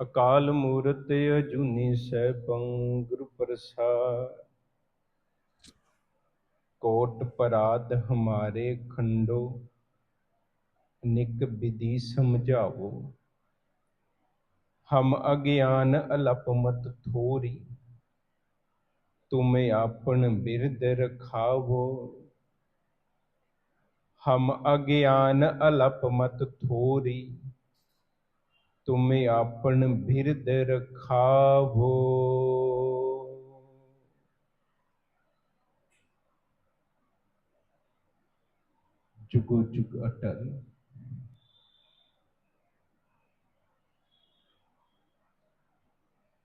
ਅਕਾਲ ਮੂਰਤ ਅਜੂਨੀ ਸੈਭੰ ਗੁਰੂ ਪ੍ਰਸਾਦ। ਕੋਟ ਪਰਾਧ ਹਮਾਰੇ ਖੰਡੋ, ਨਿਕ ਵਿਧੀ ਸਮਝਾਵੋ। ਹਮ ਅਗਿਆਨ ਅਲਪ ਮਤ ਥੋਰੀ, ਤੁਮ ਆਪਣ ਬਿਰਦ ਰਖਾਵੋ। ਹਮ ਅਗਿਆਨ ਅਲਪ ਮਤ ਥੋਰੀ ਤੁਮ ਆਪਨ ਬਿਰਦ ਰਖਾਵੋ। ਜੁਗੋ ਜੁਗ ਅਟਲ।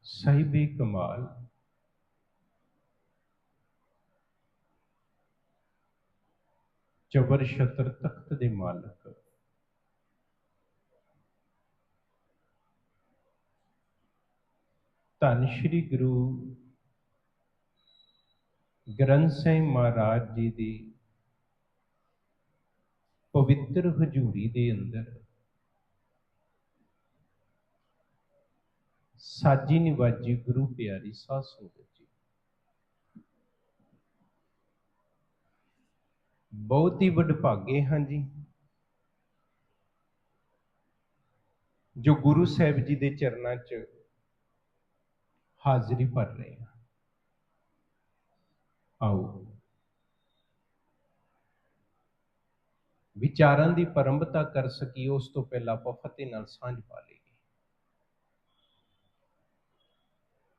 ਸਾਹਿਬੇ ਕਮਾਲ। ਜਬਰ ਸ਼ਤਰ ਤਖਤ ਦੇ ਮਾਲਕ। ਧੰਨ ਸ਼੍ਰੀ ਗੁਰੂ ਗ੍ਰੰਥ ਸਾਹਿਬ ਮਹਾਰਾਜ ਜੀ ਦੀ ਪਵਿੱਤਰ ਹਜ਼ੂਰੀ ਦੇ ਅੰਦਰ ਸਾਜੀ ਨਿਵਾਜੀ ਗੁਰੂ ਪਿਆਰੀ ਸਾਧ ਸੰਗਤ ਜੀ। ਬਹੁਤ ਹੀ ਵਡਭਾਗੇ ਹਾਂ ਜੀ। ਜੋ ਗੁਰੂ ਸਾਹਿਬ ਜੀ ਦੇ ਚਰਨਾਂ 'ਚ ਹਾਜ਼ਰੀ ਭਰ ਰਹੇ ਹਾਂ। ਆਓ। ਵਿਚਾਰਾਂ ਦੀ ਪਰੰਪਤਾ ਕਰ ਸਕੀ ਉਸ ਤੋਂ ਪਹਿਲਾਂ ਆਪਾਂ ਫਤਿਹ ਨਾਲ ਸਾਂਝ ਪਾ ਲਈਏ।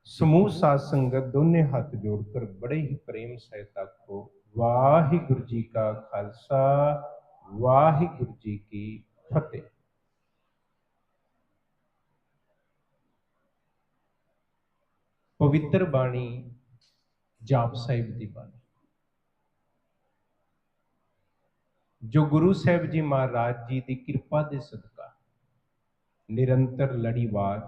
ਸਮੂਹ, ਸਾਧ ਸੰਗਤ ਦੋਨੇ ਹੱਥ ਜੋੜ ਕਰ ਬੜੇ ਹੀ ਪ੍ਰੇਮ ਸਹਿਤ ਆਖੋ, ਵਾਹਿਗੁਰੂ ਜੀ ਕਾ ਖਾਲਸਾ, ਵਾਹਿਗੁਰੂ ਜੀ ਕੀ ਫਤਿਹ। ਪਵਿੱਤਰ ਬਾਣੀ ਜਾਪ ਸਾਹਿਬ ਦੀ ਬਾਣੀ। ਜੋ ਗੁਰੂ ਸਾਹਿਬ ਜੀ ਮਹਾਰਾਜ ਜੀ ਦੀ ਕਿਰਪਾ ਦੇ ਸਦਕਾ ਨਿਰੰਤਰ ਲੜੀਵਾਰ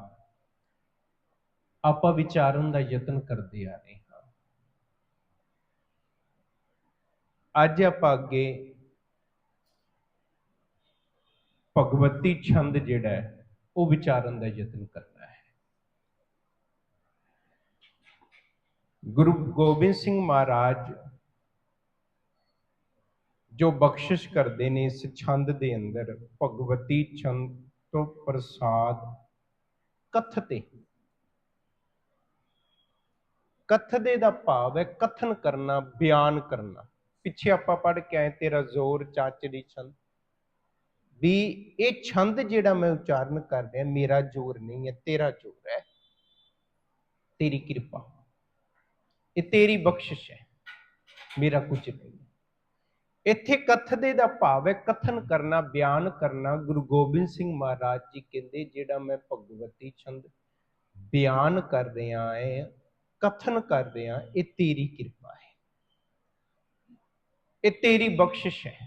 ਆਪਾਂ ਵਿਚਾਰਨ ਦਾ ਯਤਨ ਕਰਦੇ ਆ ਰਹੇ ਹਾਂ। ਅੱਜ ਆਪਾਂ ਅੱਗੇ ਭਗਵਤੀ ਛੰਦ ਜਿਹੜਾ ਹੈ, ਉਹ ਵਿਚਾਰਨ ਦਾ ਯਤਨ ਕਰ ਹੈ ਗੁਰੂ ਗੋਬਿੰਦ ਸਿੰਘ ਮਹਾਰਾਜ ਜੋ ਬਖਸ਼ਿਸ਼ ਕਰਦੇ ਨੇ ਇਸ ਛੰਦ ਦੇ ਅੰਦਰ, ਭਗਵਤੀ ਛੰਦ ਤੋਂ ਪ੍ਰਸਾਦ ਕਥ ਤੇ ਕਥ ਦੇ ਦਾ ਭਾਵ ਹੈ ਕਥਨ ਕਰਨਾ, ਬਿਆਨ ਕਰਨਾ। ਪਿੱਛੇ ਆਪਾਂ ਪੜ੍ਹ ਕੇ ਆਏ, ਤੇਰਾ ਜ਼ੋਰ ਚਾਚੜੀ ਛੰਦ। ਵੀ ਇਹ ਛੰਦ ਜਿਹੜਾ ਮੈਂ ਉਚਾਰਨ ਕਰ ਰਿਹਾ, ਮੇਰਾ ਜ਼ੋਰ ਨਹੀਂ ਹੈ, ਤੇਰਾ ਜ਼ੋਰ ਹੈ। ਤੇਰੀ ਕਿਰਪਾ। ਇਹ ਤੇਰੀ ਬਖਸ਼ਿਸ਼ ਹੈ। ਮੇਰਾ ਕੁਝ ਨਹੀਂ। ਇੱਥੇ ਕਥਦੇ ਦਾ ਭਾਵ ਹੈ, ਕਥਨ ਕਰਨਾ, ਬਿਆਨ ਕਰਨਾ। ਗੁਰੂ ਗੋਬਿੰਦ ਸਿੰਘ ਮਹਾਰਾਜ ਜੀ ਕਹਿੰਦੇ, ਜਿਹੜਾ ਮੈਂ ਭਗਵਤੀ ਛੰਦ ਬਿਆਨ ਕਰ ਰਿਹਾ ਹਾਂ ਕਥਨ ਕਰ ਰਿਹਾ, ਇਹ ਤੇਰੀ ਕਿਰਪਾ ਹੈ। ਇਹ ਤੇਰੀ ਬਖਸ਼ਿਸ਼ ਹੈ।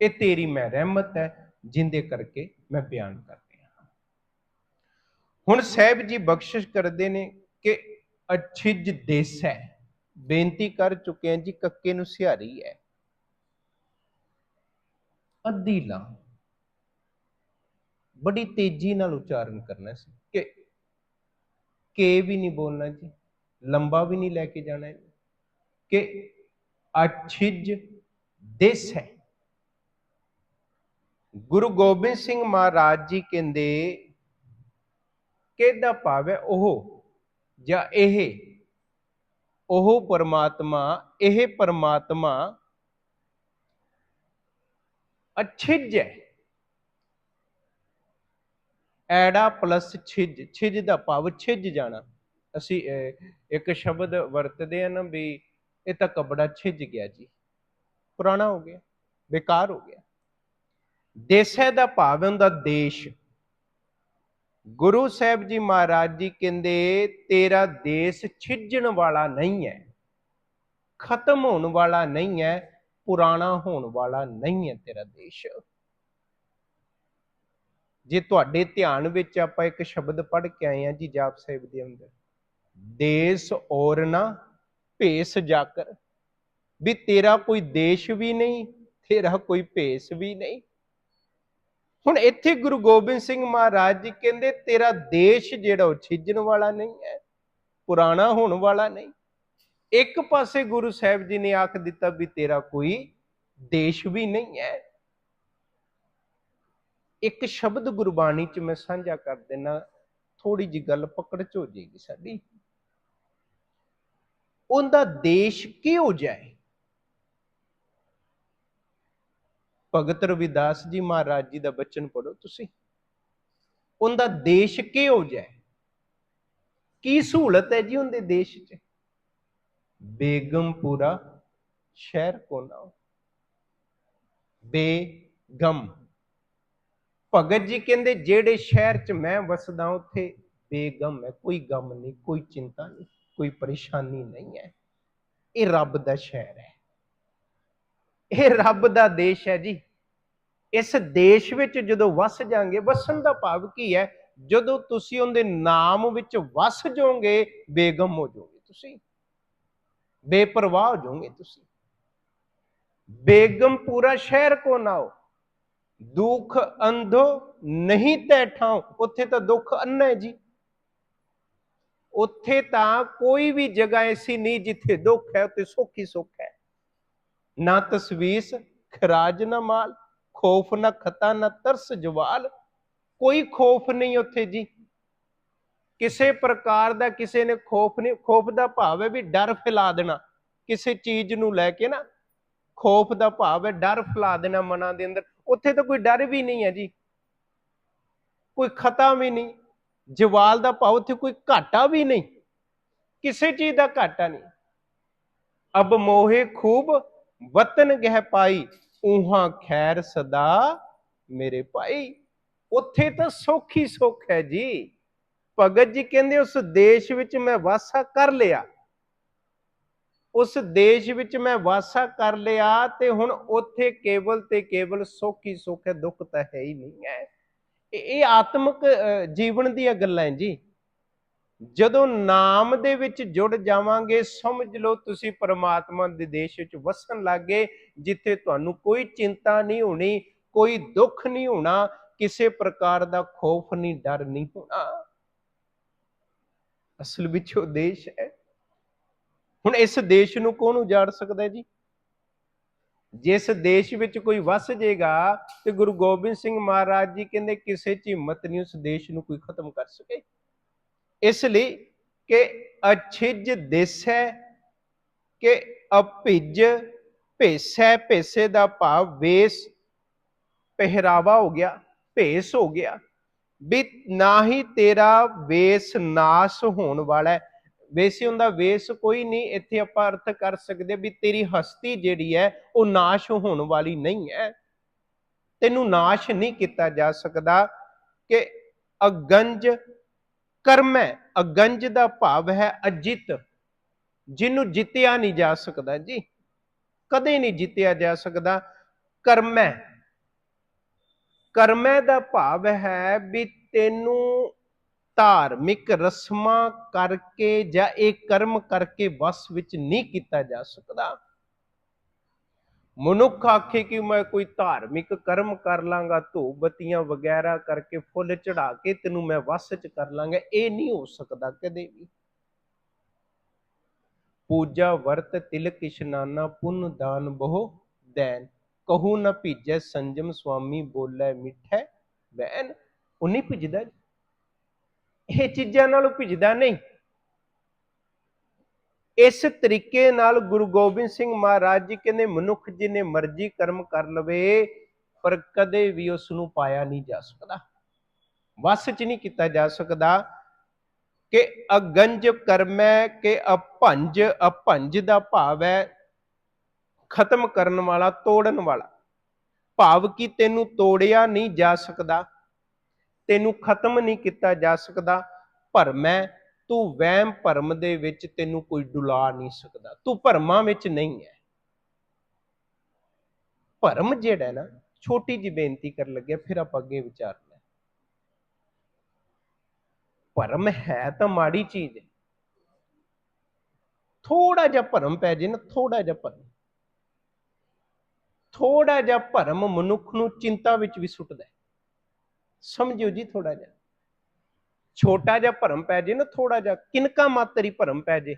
ਇਹ ਤੇਰੀ ਮੈਂ ਰਹਿਮਤ ਹੈ, ਜਿੰਦੇ ਕਰਕੇ ਮੈਂ ਬਿਆਨ ਕਰ ਰਿਹਾ ਹੁਣ ਸਾਹਿਬ ਜੀ ਬਖਸ਼ਿਸ਼ ਕਰਦੇ ਨੇ ਕਿ ਅਛਿਜ ਦੇਸ ਹੈ। ਬੇਨਤੀ ਕਰ ਚੁੱਕੇ ਹਾਂ ਜੀ, ਕੱਕੇ ਨੂੰ ਸਿਹਾਰੀ ਹੈ। ਅੱਧੀ ਲਾ ਬੜੀ ਤੇਜ਼ੀ ਨਾਲ ਉਚਾਰਨ ਕਰਨਾ ਸੀ। ਕਿ ਕੇ ਵੀ ਨਹੀਂ ਬੋਲਣਾ ਜੀ, ਲੰਬਾ ਵੀ ਨਹੀਂ ਲੈ ਕੇ ਜਾਣਾ ਕਿ ਅਛਿਜ ਦੇਸ ਹੈ। ਗੁਰੂ ਗੋਬਿੰਦ ਸਿੰਘ ਮਹਾਰਾਜ ਜੀ ਕਹਿੰਦੇ, ਕਿਹਦਾ ਭਾਵ ਹੈ? ਉਹ ਜਾਂ ਇਹ, ਉਹ ਪਰਮਾਤਮਾ, ਇਹ ਪਰਮਾਤਮਾ ਅਛਿਜ ਹੈ। ਐੜਾ ਪਲੱਸ ਛਿਜ ਛਿਜ ਦਾ ਭਾਵ ਛਿਜ ਜਾਣਾ। ਅਸੀਂ ਇੱਕ ਸ਼ਬਦ ਵਰਤਦੇ ਆ ਨਾ ਵੀ ਇਹ ਤਾਂ ਕਪੜਾ ਛਿਜ ਗਿਆ ਜੀ। ਪੁਰਾਣਾ ਹੋ ਗਿਆ, ਬੇਕਾਰ ਹੋ ਗਿਆ। ਦੇਸ਼ੇ ਦਾ ਭਾਵ ਹੁੰਦਾ ਦੇਸ਼। ਗੁਰੂ ਸਾਹਿਬ ਜੀ ਮਹਾਰਾਜ ਜੀ ਕਹਿੰਦੇ, ਤੇਰਾ ਦੇਸ਼ ਛਿੱਜਣ ਵਾਲਾ ਨਹੀਂ ਹੈ, ਖਤਮ ਹੋਣ ਵਾਲਾ ਨਹੀਂ ਹੈ, ਪੁਰਾਣਾ ਹੋਣ ਵਾਲਾ ਨਹੀਂ ਹੈ ਤੇਰਾ ਦੇਸ਼। ਜੇ ਤੁਹਾਡੇ ਧਿਆਨ ਵਿੱਚ ਆਪਾਂ ਇੱਕ ਸ਼ਬਦ ਪੜ੍ਹ ਕੇ ਆਏ ਹਾਂ ਜੀ ਜਾਪ ਸਾਹਿਬ ਦੇ ਅੰਦਰ, ਦੇਸ਼ ਔਰ ਨਾ ਭੇਸ ਜਾਕਰ, ਵੀ ਤੇਰਾ ਕੋਈ ਦੇਸ਼ ਵੀ ਨਹੀਂ, ਤੇਰਾ ਕੋਈ ਭੇਸ ਵੀ ਨਹੀਂ। ਹੁਣ ਇੱਥੇ ਗੁਰੂ ਗੋਬਿੰਦ ਸਿੰਘ ਮਹਾਰਾਜ ਜੀ ਕਹਿੰਦੇ, ਤੇਰਾ ਦੇਸ਼ ਜਿਹੜਾ ਉਹ ਛਿੱਜਣ ਵਾਲਾ ਨਹੀਂ ਹੈ, ਪੁਰਾਣਾ ਹੋਣ ਵਾਲਾ ਨਹੀਂ। ਇੱਕ ਪਾਸੇ ਗੁਰੂ ਸਾਹਿਬ ਜੀ ਨੇ ਆਖ ਦਿੱਤਾ ਵੀ ਤੇਰਾ ਕੋਈ ਦੇਸ਼ ਵੀ ਨਹੀਂ ਹੈ। ਇੱਕ ਸ਼ਬਦ ਗੁਰਬਾਣੀ ਚ ਮੈਂ ਸਾਂਝਾ ਕਰ ਦੇਣਾ ਥੋੜੀ ਜੀ ਗੱਲ ਪਕੜ ਚ ਹੋ ਜਾਏਗੀ ਸਾਡੀ। ਉਹਦਾ ਦੇਸ਼ ਕਿਉਂ ਜਾਏ ਭਗਤ ਰਵਿਦਾਸ ਜੀ ਮਹਾਰਾਜ ਜੀ ਦਾ ਬਚਨ ਪੜੋ ਤੁਸੀਂ। ਉਹਦਾ ਦੇਸ਼ ਕਿਹੋ ਜਾਏ ਕੀ ਸਹੂਲਤ ਹੈ ਜੀ ਉਹਦੇ ਦੇਸ਼ 'ਚ? ਬੇਗਮਪੁਰਾ ਸ਼ਹਿਰ ਕੋ ਨਾਮ ਬੇਗਮ। ਭਗਤ ਜੀ ਕਹਿੰਦੇ ਜਿਹੜੇ ਸ਼ਹਿਰ 'ਚ ਮੈਂ ਵਸਦਾ ਉੱਥੇ ਬੇਗਮ ਹੈ। ਕੋਈ ਗਮ ਨਹੀਂ, ਕੋਈ ਚਿੰਤਾ ਨਹੀਂ, ਕੋਈ ਪਰੇਸ਼ਾਨੀ ਨਹੀਂ ਹੈ। ਇਹ ਰੱਬ ਦਾ ਸ਼ਹਿਰ ਹੈ। ਇਹ ਰੱਬ ਦਾ ਦੇਸ਼ ਹੈ ਜੀ। ਇਸ ਦੇਸ਼ ਵਿੱਚ ਜਦੋਂ ਵਸ ਜਾਗੇ, ਵਸਣ ਦਾ ਭਾਵ ਕੀ ਹੈ? ਜਦੋਂ ਤੁਸੀਂ ਉਹਦੇ ਨਾਮ ਵਿੱਚ ਵਸ ਜਾਓਗੇ, ਬੇਗਮ ਹੋ ਜਾਓਗੇ ਤੁਸੀਂ। ਬੇਪਰਵਾਹ ਹੋ ਜਾਓਗੇ ਤੁਸੀਂ। ਬੇਗਮ ਪੂਰਾ ਸ਼ਹਿਰ ਕੋ ਨਾਓ ਦੁੱਖ ਅੰਧੋ ਨਹੀਂ ਤੈ ਠਾਉ। ਉੱਥੇ ਤਾਂ ਦੁੱਖ ਅੰਨਾ ਹੈ ਜੀ। ਉੱਥੇ ਤਾਂ ਕੋਈ ਵੀ ਜਗ੍ਹਾ ਐਸੀ ਨਹੀਂ ਜਿੱਥੇ ਦੁੱਖ ਹੈ, ਉੱਥੇ ਸੁੱਖ ਹੀ ਸੁੱਖ ਹੈ। ਨਾ ਤਸਵੀਸ, ਖਰਾਜ ਨਾ ਮਾਲ, ਖੋਫ ਨਾ ਖਤਾ, ਨਾ ਤਰਸ ਜਵਾਲ। ਕੋਈ ਖੋਫ ਨਹੀਂ ਉੱਥੇ ਜੀ। ਕਿਸੇ ਪ੍ਰਕਾਰ ਦਾ ਕਿਸੇ ਨੇ ਖੋਫ ਨਹੀਂ, ਖੋਫ ਦਾ ਭਾਵ ਹੈ ਵੀ ਡਰ ਫੈਲਾ ਦੇਣਾ। ਕਿਸੇ ਚੀਜ਼ ਨੂੰ ਲੈ ਕੇ ਨਾ, ਖੋਫ ਦਾ ਭਾਵ ਹੈ ਡਰ ਫੈਲਾ ਦੇਣਾ ਮਨਾਂ ਦੇ ਅੰਦਰ। ਉੱਥੇ ਤਾਂ ਕੋਈ ਡਰ ਵੀ ਨਹੀਂ ਹੈ ਜੀ। ਕੋਈ ਖਤਾ ਵੀ ਨਹੀਂ, ਜਵਾਲ ਦਾ ਭਾਵ, ਉੱਥੇ ਕੋਈ ਘਾਟਾ ਵੀ ਨਹੀਂ। ਕਿਸੇ ਚੀਜ਼ ਦਾ ਘਾਟਾ ਨਹੀਂ। ਅਬ ਮੋਹੇ ਖੂਬ ਵਤਨ ਗਹਿ ਪਾਈ ਉਹਾਂ ਖੈਰ ਸਦਾ ਮੇਰੇ ਭਾਈ। ਉੱਥੇ ਤਾਂ ਸੌਖੀ ਸੁੱਖ ਹੈ ਜੀ। ਭਗਤ ਜੀ ਕਹਿੰਦੇ, ਉਸ ਦੇਸ਼ ਵਿੱਚ ਮੈਂ ਵਾਸਾ ਕਰ ਲਿਆ। ਉਸ ਦੇਸ਼ ਵਿੱਚ ਮੈਂ ਵਾਸਾ ਕਰ ਲਿਆ ਤੇ ਹੁਣ ਉੱਥੇ ਕੇਵਲ ਤੇ ਕੇਵਲ ਸੁੱਖ ਹੀ ਸੁੱਖ ਹੈ, ਦੁੱਖ ਤਾਂ ਹੈ ਹੀ ਨਹੀਂ ਹੈ। ਇਹ ਇਹ ਆਤਮਿਕ ਜੀਵਨ ਦੀਆਂ ਗੱਲਾਂ ਹੈ ਜੀ। ਜਦੋਂ ਨਾਮ ਦੇ ਵਿੱਚ ਜੁੜ ਜਾਵਾਂਗੇ, ਸਮਝ ਲਓ ਤੁਸੀਂ ਪਰਮਾਤਮਾ ਦੇ ਦੇਸ਼ ਵਿੱਚ ਵਸਣ ਲੱਗੇ ਜਿੱਥੇ ਤੁਹਾਨੂੰ ਕੋਈ ਚਿੰਤਾ ਨਹੀਂ ਹੋਣੀ, ਕੋਈ ਦੁੱਖ ਨਹੀਂ ਹੋਣਾ, ਕਿਸੇ ਪ੍ਰਕਾਰ ਦਾ ਖੋਫ ਨਹੀਂ, ਡਰ ਨਹੀਂ ਹੋਣਾ। ਅਸਲ ਵਿੱਚ ਉਹ ਦੇਸ਼ ਹੈ। ਹੁਣ ਇਸ ਦੇਸ਼ ਨੂੰ ਕੌਣ ਉਜਾੜ ਸਕਦਾ ਹੈ ਜੀ? ਜਿਸ ਦੇਸ਼ ਵਿੱਚ ਕੋਈ ਵਸ ਜੇਗਾ ਤੇ ਗੁਰੂ ਗੋਬਿੰਦ ਸਿੰਘ ਮਹਾਰਾਜ ਜੀ ਕਹਿੰਦੇ, ਕਿਸੇ ਚ ਹਿੰਮਤ ਨਹੀਂ ਉਸ ਦੇਸ਼ ਨੂੰ ਕੋਈ ਖਤਮ ਕਰ ਸਕੇ। ਇਸ ਲਈ ਕਿ ਅਛਿਜ ਦਿਸੈ ਕਿ ਅਭਿਜ ਭੇਸੈ, ਭੇਸੇ ਦਾ ਭਾਵ ਵੇਸ ਪਹਿਰਾਵਾ ਹੋ ਗਿਆ, ਭੇਸ ਹੋ ਗਿਆ। ਵੀ ਨਾ ਹੀ ਤੇਰਾ ਵੇਸ ਨਾਸ ਹੋਣ ਵਾਲਾ ਹੈ। ਵੈਸੇ ਉਹਦਾ ਵੇਸ ਕੋਈ ਨਹੀਂ, ਇੱਥੇ ਆਪਾਂ ਅਰਥ ਕਰ ਸਕਦੇ ਵੀ ਤੇਰੀ ਹਸਤੀ ਜਿਹੜੀ ਹੈ, ਉਹ ਨਾਸ਼ ਹੋਣ ਵਾਲੀ ਨਹੀਂ ਹੈ। ਤੈਨੂੰ ਨਾਸ਼ ਨਹੀਂ ਕੀਤਾ ਜਾ ਸਕਦਾ ਕਿ ਅਗੰਜ ਕਰਮ ਹੈ, ਅਗੰਜ ਦਾ ਭਾਵ ਹੈ ਅਜਿਤ, ਜਿਹਨੂੰ ਜਿੱਤਿਆ ਨਹੀਂ ਜਾ ਸਕਦਾ ਜੀ। ਕਦੇ ਨਹੀਂ ਜਿੱਤਿਆ ਜਾ ਸਕਦਾ। ਕਰਮੈ ਕਰਮੈ ਦਾ ਭਾਵ ਹੈ ਵੀ ਤੈਨੂੰ ਧਾਰਮਿਕ ਰਸਮਾਂ ਕਰਕੇ ਜਾਂ ਇਹ ਕਰਮ ਕਰਕੇ ਵਸ ਵਿੱਚ ਨਹੀਂ ਕੀਤਾ ਜਾ ਸਕਦਾ। ਮਨੁੱਖ ਆਖੇ ਕਿ ਮੈਂ ਕੋਈ ਧਾਰਮਿਕ ਕਰਮ ਕਰ ਲਾਂਗਾ ਧੂਪ ਬੱਤੀਆਂ ਵਗੈਰਾ ਕਰਕੇ ਫੁੱਲ ਚੜਾ ਕੇ ਤੈਨੂੰ ਮੈਂ ਵਸ ਚ ਕਰ ਲਾਂਗਾ, ਇਹ ਨਹੀਂ ਹੋ ਸਕਦਾ ਕਦੇ ਵੀ। ਪੂਜਾ ਵਰਤ ਤਿਲਕ ਇਸ਼ਨਾਨਾ ਪੁੰਨ ਦਾਨ ਬਹੁ ਦੈਨ। ਕਹੂ ਨ ਭੀਜੈ ਸੰਜਮ, ਸੁਆਮੀ ਬੋਲੇ ਮਿੱਠੈ ਵੈਨ। ਉਹ ਨਹੀਂ ਭਿਜਦਾ ਇਹ ਚੀਜ਼ਾਂ ਨਾਲੋਂ ਭਿਜਦਾ ਨਹੀਂ। ਇਸ ਤਰੀਕੇ ਨਾਲ ਗੁਰੂ ਗੋਬਿੰਦ ਸਿੰਘ ਮਹਾਰਾਜ ਜੀ ਕਹਿੰਦੇ, ਮਨੁੱਖ ਜਿਨੇ ਮਰਜ਼ੀ ਕਰਮ ਕਰ ਲਵੇ, ਪਰ ਕਦੇ ਵੀ ਉਸ ਨੂੰ ਪਾਇਆ ਨਹੀਂ ਜਾ ਸਕਦਾ। ਵਸ ਚ ਨਹੀਂ ਕੀਤਾ ਜਾ ਸਕਦਾ ਕਿ ਅਗੰਜ ਕਰਮ ਹੈ, ਕਿ ਅਭੰਜ ਅਭੰਜ ਦਾ ਭਾਵ ਹੈ ਖਤਮ ਕਰਨ ਵਾਲਾ, ਤੋੜਨ ਵਾਲਾ। ਭਾਵ ਕਿ ਤੈਨੂੰ ਤੋੜਿਆ ਨਹੀਂ ਜਾ ਸਕਦਾ, ਤੈਨੂੰ ਖਤਮ ਨਹੀਂ ਕੀਤਾ ਜਾ ਸਕਦਾ ਭਰਮ ਹੈ ਤੂੰ ਵਹਿਮ ਭਰਮ ਦੇ ਵਿੱਚ ਤੈਨੂੰ ਕੋਈ ਡੁਲਾ ਨਹੀਂ ਸਕਦਾ। ਤੂੰ ਭਰਮਾਂ ਵਿੱਚ ਨਹੀਂ ਹੈ ਭਰਮ ਜਿਹੜਾ ਨਾ, ਛੋਟੀ ਜਿਹੀ ਬੇਨਤੀ ਕਰਨ ਲੱਗਿਆ ਫਿਰ ਆਪਾਂ ਅੱਗੇ ਵਿਚਾਰਨਾ ਹੈ। ਭਰਮ ਹੈ ਤਾਂ ਮਾੜੀ ਚੀਜ਼ ਹੈ ਥੋੜਾ ਜਿਹਾ ਭਰਮ ਪੈ ਜੇ ਨਾ, ਥੋੜਾ ਜਿਹਾ ਭਰਮ। ਥੋੜਾ ਜਿਹਾ ਭਰਮ ਮਨੁੱਖ ਨੂੰ ਚਿੰਤਾ ਵਿੱਚ ਵੀ ਸੁੱਟਦਾ ਹੈ ਸਮਝਿਓ ਜੀ ਥੋੜਾ ਜਿਹਾ। ਛੋਟਾ ਜਿਹਾ ਭਰਮ ਪੈ ਜੇ ਨਾ ਥੋੜਾ ਜਿਹਾ ਕਿਨਕਾ ਮਾਤਰੀ ਭਰਮ ਪੈ ਜੇ।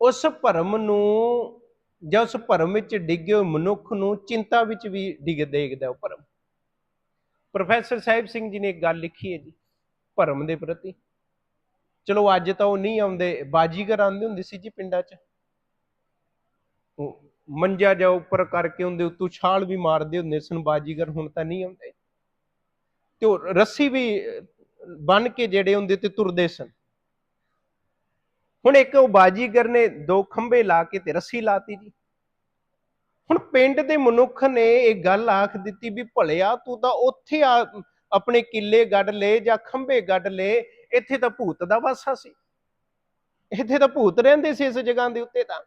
ਉਸ ਭਰਮ ਨੂੰ, ਜਾਂ ਉਸ ਭਰਮ ਵਿੱਚ ਡਿੱਗੇ ਹੋਏ ਮਨੁੱਖ ਨੂੰ ਚਿੰਤਾ ਵਿੱਚ ਵੀ ਡਿੱਗ ਦੇਖਦਾ ਉਹ ਭਰਮ। ਪ੍ਰੋਫੈਸਰ ਸਾਹਿਬ ਸਿੰਘ ਜੀ ਨੇ ਇੱਕ ਗੱਲ ਲਿਖੀ ਹੈ ਜੀ, ਭਰਮ ਦੇ ਪ੍ਰਤੀ। ਚਲੋ ਅੱਜ ਤਾਂ ਉਹ ਨਹੀਂ ਆਉਂਦੇ, ਬਾਜੀਗਰ ਆਉਂਦੇ ਹੁੰਦੇ ਸੀ ਜੀ ਪਿੰਡਾਂ 'ਚ। ਉਹ ਮੰਜਾ ਜਾ ਉੱਪਰ ਕਰਕੇ ਹੁੰਦੇ ਉੱਤੋਂ ਛਾਲ ਵੀ ਮਾਰਦੇ ਹੁੰਦੇ ਸਨ, ਬਾਜੀਗਰ ਹੁਣ ਤਾਂ ਨਹੀਂ ਆਉਂਦੇ। ਤੇ ਉਹ ਰੱਸੀ ਵੀ ਬੰਨ ਕੇ ਜਿਹੜੇ ਉਹਦੇ ਤੇ ਤੁਰਦੇ ਸਨ। ਹੁਣ ਇੱਕ ਉਹ ਬਾਜੀਗਰ ਨੇ ਦੋ ਖੰਭੇ ਲਾ ਕੇ ਤੇ ਰੱਸੀ ਲਾਤੀ ਜੀ। ਹੁਣ ਪਿੰਡ ਦੇ ਮਨੁੱਖ ਨੇ ਇਹ ਗੱਲ ਆਖ ਦਿੱਤੀ ਵੀ ਭਲਿਆ ਤੂੰ ਤਾਂ ਉੱਥੇ ਆ, ਆਪਣੇ ਕਿੱਲੇ ਗੱਡ ਲਏ ਜਾਂ ਖੰਭੇ ਗੱਡ ਲਏ ਇੱਥੇ ਤਾਂ ਭੂਤ ਦਾ ਵਾਸਾ ਸੀ। ਇੱਥੇ ਤਾਂ ਭੂਤ ਰਹਿੰਦੇ ਸੀ ਇਸ ਜਗ੍ਹਾ ਦੇ ਉੱਤੇ ਤਾਂ।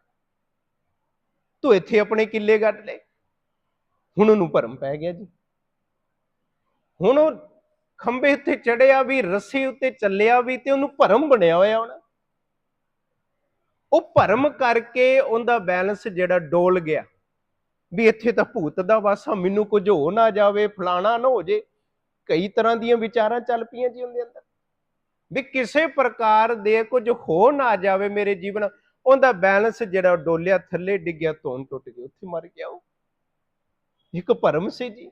ਤੂੰ ਇੱਥੇ ਆਪਣੇ ਕਿੱਲੇ ਗੱਡ ਲਏ ਹੁਣ ਉਹਨੂੰ ਭਰਮ ਪੈ ਗਿਆ ਜੀ। ਹੁਣ ਉਹ ਖੰਭੇ ਉੱਤੇ ਚੜਿਆ ਵੀ, ਰੱਸੀ ਉੱਤੇ ਚੱਲਿਆ ਵੀ ਤੇ ਉਹਨੂੰ ਭਰਮ ਬਣਿਆ ਹੋਇਆ ਹੁਣ। ਉਹ ਭਰਮ ਕਰਕੇ ਉਹਦਾ ਬੈਲੈਂਸ ਜਿਹੜਾ ਡੋਲ ਗਿਆ ਵੀ ਇੱਥੇ ਤਾਂ ਭੂਤ ਦਾ ਵਾਸਾ, ਮੈਨੂੰ ਕੁਝ ਹੋ ਨਾ ਜਾਵੇ, ਫਲਾਣਾ ਨਾ ਹੋ ਜੇ। ਕਈ ਤਰ੍ਹਾਂ ਦੀਆਂ ਵਿਚਾਰਾਂ ਚੱਲ ਪਈਆਂ ਜੀ ਉਹਦੇ ਅੰਦਰ। ਵੀ ਕਿਸੇ ਪ੍ਰਕਾਰ ਦੇ ਕੁਝ ਹੋ ਨਾ ਜਾਵੇ ਮੇਰੇ ਜੀਵਨ, ਉਹਦਾ ਬੈਲੈਂਸ ਜਿਹੜਾ ਡੋਲਿਆ, ਥੱਲੇ ਡਿੱਗਿਆ, ਧੋਣ ਟੁੱਟ ਗਈ ਉੱਥੇ ਮਰ ਗਿਆ ਉਹ। ਇੱਕ ਭਰਮ ਸੀ ਜੀ।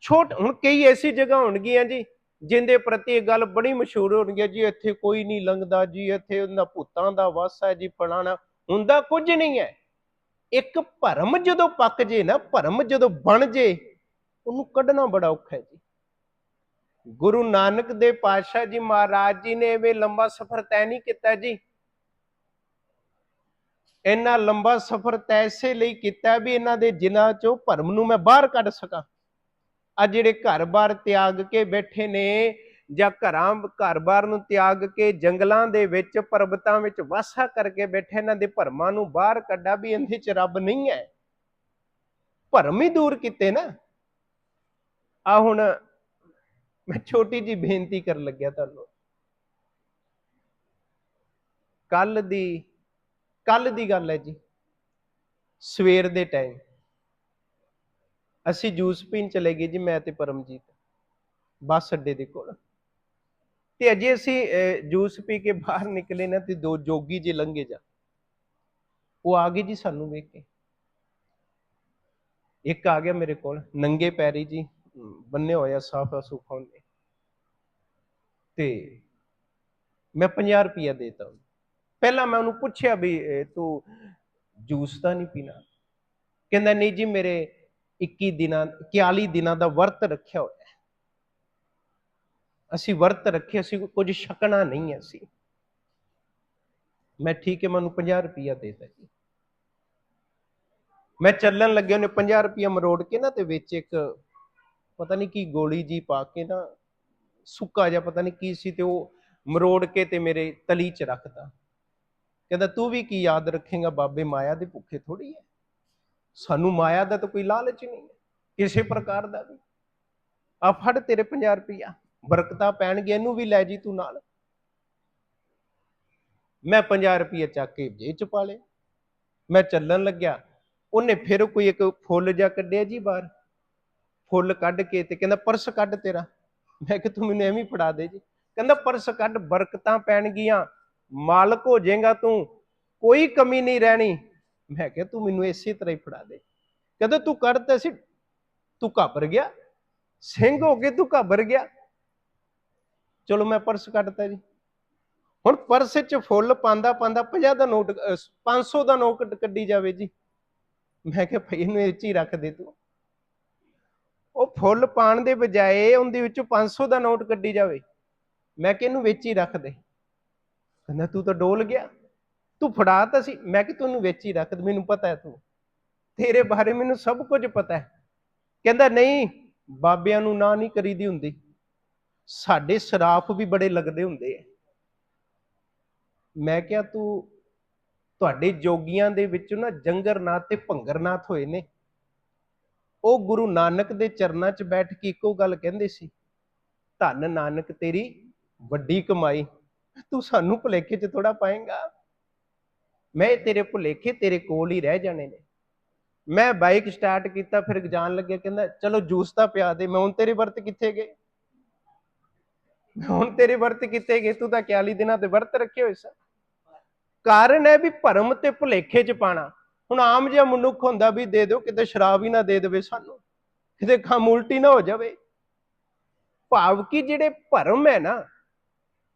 ਛੋਟ, ਹੁਣ ਕਈ ਐਸੀ ਜਗ੍ਹਾ ਹੋਣਗੀਆਂ ਜੀ, ਜਿੰਦੇ ਪ੍ਰਤੀ ਇਹ ਗੱਲ ਬੜੀ ਮਸ਼ਹੂਰ ਹੋਣਗੀ ਜੀ, ਇੱਥੇ ਕੋਈ ਨਹੀਂ ਲੰਘਦਾ ਜੀ, ਇੱਥੇ ਉਹਨਾਂ ਭੂਤਾਂ ਦਾ ਵਾਸਾ ਹੈ ਜੀ, ਫਲਾਣਾ, ਹੁੰਦਾ ਕੁਝ ਨਹੀਂ ਹੈ। ਇੱਕ ਭਰਮ ਜਦੋਂ ਪੱਕ ਜੇ ਨਾ, ਭਰਮ ਜਦੋਂ ਬਣ ਜੇ, ਉਹਨੂੰ ਕੱਢਣਾ ਬੜਾ ਔਖਾ ਹੈ ਜੀ। ਗੁਰੂ ਨਾਨਕ ਦੇ ਪਾਤਸ਼ਾਹ ਜੀ ਮਹਾਰਾਜ ਜੀ ਨੇ ਐਵੇਂ ਲੰਬਾ ਸਫ਼ਰ ਤੈਅ ਨਹੀਂ ਕੀਤਾ ਜੀ। ਇੰਨਾ ਲੰਬਾ ਸਫ਼ਰ ਤੈਸੇ ਲਈ ਕੀਤਾ ਵੀ ਇਹਨਾਂ ਦੇ ਜਿਨ੍ਹਾਂ ਚੋਂ ਭਰਮ ਨੂੰ ਮੈਂ ਬਾਹਰ ਕੱਢ ਸਕਾਂ। ਆ ਜਿਹੜੇ ਘਰ-ਬਾਰ ਤਿਆਗ ਕੇ ਬੈਠੇ ਨੇ ਜਾਂ ਘਰਾਂ, ਘਰ-ਬਾਰ ਨੂੰ ਤਿਆਗ ਕੇ ਜੰਗਲਾਂ ਦੇ ਵਿੱਚ, ਪਰਬਤਾਂ ਵਿੱਚ ਵਾਸਾ ਕਰਕੇ ਬੈਠੇ, ਇਹਨਾਂ ਦੇ ਭਰਮਾਂ ਨੂੰ ਬਾਹਰ ਕੱਢਾ ਵੀ ਇਹਦੇ ਚ ਰੱਬ ਨਹੀਂ ਹੈ। ਭਰਮ ਹੀ ਦੂਰ ਕੀਤੇ ਨਾ। ਆ ਹੁਣ ਮੈਂ ਛੋਟੀ ਜੀ ਬੇਨਤੀ ਕਰਨ ਲੱਗਿਆ ਤੁਹਾਨੂੰ। ਕੱਲ ਦੀ ਕੱਲ ਦੀ ਗੱਲ ਹੈ ਜੀ। ਸਵੇਰ ਦੇ ਟਾਈਮ ਅਸੀਂ ਜੂਸ ਪੀਣ ਚਲੇ ਗਏ ਜੀ ਮੈਂ ਤੇ ਪਰਮਜੀਤ। ਬੱਸ ਅੱਡੇ ਦੇ ਕੋਲ। ਤੇ ਅਜੇ ਅਸੀਂ ਜੂਸ ਪੀ ਕੇ ਬਾਹਰ ਨਿਕਲੇ ਨਾ ਤੇ ਦੋ ਜੋਗੀ ਜੇ ਲੰਘੇ ਜਾ। ਉਹ ਆ ਗਏ ਜੀ ਸਾਨੂੰ ਵੇਖ ਕੇ। ਇੱਕ ਆ ਗਿਆ ਮੇਰੇ ਕੋਲ ਨੰਗੇ ਪੈਰੀ ਜੀ ਅਮ, ਬੰਨੇ ਹੋਇਆ ਸਾਫਾ ਸੂਫਾ ਉਹਨੇ। ਤੇ ਮੈਂ 50 ਰੁਪਿਆ ਦੇਤਾ ਉਹਨੂੰ। ਪਹਿਲਾਂ ਮੈਂ ਉਹਨੂੰ ਪੁੱਛਿਆ ਵੀ ਤੂੰ ਜੂਸ ਤਾਂ ਨਹੀਂ ਪੀਣਾ? ਕਹਿੰਦਾ ਨਹੀਂ ਜੀ ਮੇਰੇ 21 ਦਿਨਾਂ 41 ਦਿਨਾਂ ਦਾ ਵਰਤ ਰੱਖਿਆ ਹੋਇਆ ਹੈ। ਅਸੀਂ ਵਰਤ ਰੱਖੇ, ਅਸੀਂ ਕੁਝ ਛਕਣਾ ਨਹੀਂ ਹੈ ਅਸੀਂ। ਮੈਂ ਠੀਕ ਹੈ ਮੈਨੂੰ 50 ਰੁਪਇਆ ਦੇਤਾ ਜੀ। ਮੈਂ ਚੱਲਣ ਲੱਗਿਆ, ਉਹਨੇ 50 ਰੁਪਇਆ ਮਰੋੜ ਕੇ ਨਾ ਤੇ ਵਿੱਚ ਇੱਕ ਪਤਾ ਨਹੀਂ ਕੀ ਗੋਲੀ ਜੀ ਪਾ ਕੇ ਨਾ ਸੁੱਕਾ ਜਿਹਾ ਪਤਾ ਨਹੀਂ ਕੀ ਸੀ ਤੇ ਉਹ ਮਰੋੜ ਕੇ ਤੇ ਮੇਰੇ ਤਲੀ 'ਚ ਰੱਖਦਾ ਕਹਿੰਦਾ, ਤੂੰ ਵੀ ਕੀ ਯਾਦ ਰੱਖੇਗਾ ਬਾਬੇ ਮਾਇਆ ਦੇ ਭੁੱਖੇ ਥੋੜੀ ਹੈ? ਸਾਨੂੰ ਮਾਇਆ ਦਾ ਤਾਂ ਕੋਈ ਲਾਲਚ ਨਹੀਂ ਹੈ, ਕਿਸੇ ਪ੍ਰਕਾਰ ਦਾ ਵੀ। ਆ ਫੜ ਤੇਰੇ 50 ਰੁਪਈਆ, ਬਰਕਤਾਂ ਪੈਣਗੇ ਇਹਨੂੰ ਵੀ ਲੈ ਜੀ ਤੂੰ ਨਾਲ। ਮੈਂ 50 ਰੁਪਈਆ ਚੱਕ ਕੇ ਜੇਬ ਚ ਪਾ ਲੇ ਮੈਂ ਚੱਲਣ ਲੱਗਿਆ। ਉਹਨੇ ਫਿਰ ਕੋਈ ਇੱਕ ਫੁੱਲ ਜਾ ਕੱਢਿਆ ਜੀ ਬਾਹਰ। ਫੁੱਲ ਕੱਢ ਕੇ ਤੇ ਕਹਿੰਦਾ, ਪਰਸ ਕੱਢ ਤੇਰਾ। ਮੈਂ ਕਿ ਤੂੰ ਮੈਨੂੰ ਐਵੇਂ ਫੜਾ ਦੇ ਜੀ। ਕਹਿੰਦਾ, ਪਰਸ ਕੱਢ, ਬਰਕਤਾਂ ਪੈਣਗੀਆਂ। ਮਾਲਕ ਹੋ ਜਾਏਗਾ ਤੂੰ। ਕੋਈ ਕਮੀ ਨਹੀਂ ਰਹਿਣੀ। ਮੈਂ ਕਿਹਾ ਤੂੰ ਮੈਨੂੰ ਇਸੇ ਤਰ੍ਹਾਂ ਹੀ ਫੜਾ ਦੇ। ਕਹਿੰਦਾ ਤੂੰ ਕੱਢਤਾ ਸੀ, ਤੂੰ ਘਾਬਰ ਗਿਆ, ਸਿੰਘ ਹੋ ਕੇ ਤੂੰ ਘਾਬਰ ਗਿਆ। ਚਲੋ ਮੈਂ ਪਰਸ ਕੱਢਤਾ ਜੀ। ਹੁਣ ਪਰਸ 'ਚ ਫੁੱਲ ਪਾਉਂਦਾ ਪਾਉਂਦਾ 50 ਦਾ ਨੋਟ, ਅਹ 500 ਦਾ ਨੋਟ ਕੱਢੀ ਜਾਵੇ ਜੀ। ਮੈਂ ਕਿਹਾ ਭਈ ਇਹਨੂੰ ਇਹ 'ਚ ਹੀ ਰੱਖ ਦੇ ਤੂੰ। ਉਹ ਫੁੱਲ ਪਾਣ ਦੇ ਬਜਾਏ ਉਹਦੇ ਵਿੱਚੋਂ 500 ਦਾ ਨੋਟ ਕੱਢੀ ਜਾਵੇ। ਮੈਂ ਕਿ ਇਹਨੂੰ ਵਿੱਚ ਹੀ ਰੱਖ ਦੇ। ਕਹਿੰਦਾ ਤੂੰ ਤਾਂ ਡੋਲ ਗਿਆ। ਤੂੰ ਫੜਾ ਤਾਂ ਸੀ। ਮੈਂ ਕਿ ਤੈਨੂੰ ਇਹਨੂੰ ਵਿੱਚ ਹੀ ਰੱਖ ਮੈਨੂੰ ਪਤਾ ਹੈ ਤੂੰ। ਤੇਰੇ ਬਾਰੇ ਮੈਨੂੰ ਸਭ ਕੁਝ ਪਤਾ ਹੈ। ਕਹਿੰਦਾ, ਨਹੀਂ, ਬਾਬਿਆਂ ਨੂੰ ਨਾ ਨਹੀਂ ਕਰੀਦੀ ਹੁੰਦੀ। ਸਾਡੇ ਸਰਾਫ ਵੀ ਬੜੇ ਲੱਗਦੇ ਹੁੰਦੇ ਆ। ਮੈਂ ਕਿਹਾ, ਤੂੰ, ਤੁਹਾਡੇ ਜੋਗੀਆਂ ਦੇ ਵਿੱਚ ਨਾ ਜੰਗਰਨਾਥ ਤੇ ਭੰਗਰਨਾਥ ਹੋਏ ਨੇ। ਉਹ ਗੁਰੂ ਨਾਨਕ ਦੇ ਚਰਨਾਂ 'ਚ ਬੈਠ ਕੇ ਇੱਕੋ ਗੱਲ ਕਹਿੰਦੇ ਸੀ। ਧੰਨ ਨਾਨਕ ਤੇਰੀ ਵੱਡੀ ਕਮਾਈ। ਤੂੰ ਸਾਨੂੰ ਭੁਲੇਖੇ 'ਚ ਥੋੜਾ ਪਾਏਗਾ? ਮੈਂ ਤੇਰੇ ਭੁਲੇਖੇ ਤੇਰੇ ਕੋਲ ਹੀ ਰਹਿ ਜਾਣੇ ਨੇ। ਮੈਂ ਬਾਈਕ ਸਟਾਰਟ ਕੀਤਾ, ਫਿਰ ਜਾਣ ਲੱਗਿਆ, ਕਹਿੰਦਾ, ਚਲੋ ਜੂਸ ਤਾਂ ਪਿਆ ਦੇ, ਮੈਂ ਹੁਣ ਤੇਰੇ ਵਰਤ ਕਿੱਥੇ ਗਏ? ਹੁਣ ਤੇਰੇ ਵਰਤ ਕਿੱਥੇ ਗਏ? ਤੂੰ ਤਾਂ 41 ਦਿਨਾਂ ਦੇ ਵਰਤ ਰੱਖੇ ਹੋਏ ਸਨ। ਕਾਰਨ ਹੈ ਵੀ ਭਰਮ ਤੇ ਭੁਲੇਖੇ 'ਚ ਪਾਣਾ। ਹੁਣ ਆਮ ਜਿਹਾ ਮਨੁੱਖ ਹੁੰਦਾ ਵੀ ਦੇ ਦਿਓ, ਕਿਤੇ ਸ਼ਰਾਬ ਹੀ ਨਾ ਦੇ ਦੇਵੇ ਸਾਨੂੰ। ਕਿਤੇ ਕੰਮ ਉਲਟੀ ਨਾ ਹੋ ਜਾਵੇ। ਭਾਵ ਕਿ ਜਿਹੜੇ ਭਰਮ ਹੈ ਨਾ,